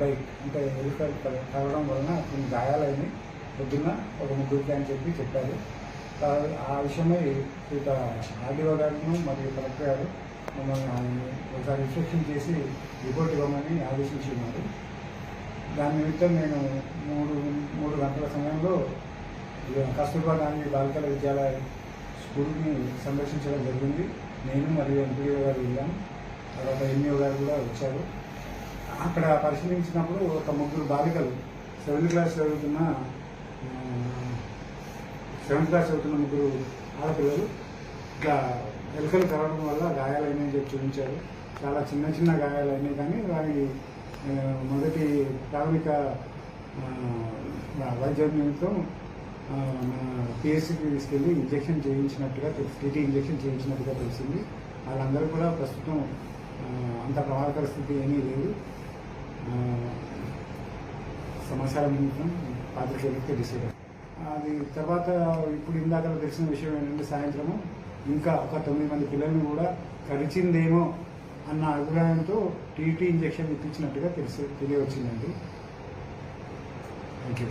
Bike అంటే ఎలుకలు కలవడం వలన కొన్ని గాయాలైనవి పొద్దున్న ఒక ముగ్గురికి అని చెప్పి చెప్పారు. ఆ విషయమై ఇక ఆర్డీఓ గారిను మరియు కలెక్టర్ గారు మమ్మల్ని ఒకసారి ఇన్స్పెక్షన్ చేసి రిపోర్ట్ ఇవ్వమని ఆదేశించున్నారు. దాని నిమిత్తం నేను మూడు మూడు గంటల సమయంలో కస్తూర్బా గాంధీ బాలికల విద్యాలయ స్కూల్ని సందర్శించడం జరిగింది. నేను మరియు ఎంపీఓ గారు వెళ్ళాము తర్వాత ఎంఈఓ గారు కూడా వచ్చారు. అక్కడ పరిశీలించినప్పుడు ఒక ముగ్గురు బాలికలు సెవెంత్ క్లాస్ చదువుతున్న సెవెంత్ క్లాస్ చదువుతున్న ముగ్గురు ఆడపిల్లలు ఇట్లా ఎలుకలు కలవడం వల్ల గాయాలైనాయని చెప్పి చూపించారు. చాలా చిన్న చిన్న గాయాలైనాయి కానీ వారి మొదటి ప్రాథమిక ఆ, వైద్య నిమిత్తం పిఎస్సికి తీసుకెళ్ళి ఇంజెక్షన్ చేయించినట్టుగా టీటీ ఇంజెక్షన్ చేయించినట్టుగా తెలిసింది. వాళ్ళందరూ కూడా ప్రస్తుతం అంత ప్రమాదకర స్థితి ఏమీ లేదు. సమాచారం నిమిత్తం పాత్రికేయులకి డిసైడ్ అది తర్వాత ఇప్పుడు ఇందాక తెలిసిన విషయం ఏంటంటే సాయంత్రము ఇంకా ఒక తొమ్మిది మంది పిల్లల్ని కూడా కరిచిందేమో అన్న అభిప్రాయంతో టీటీ ఇంజెక్షన్ ఇప్పించినట్టుగా తెలిసి తెలియవచ్చిందండి. Thank you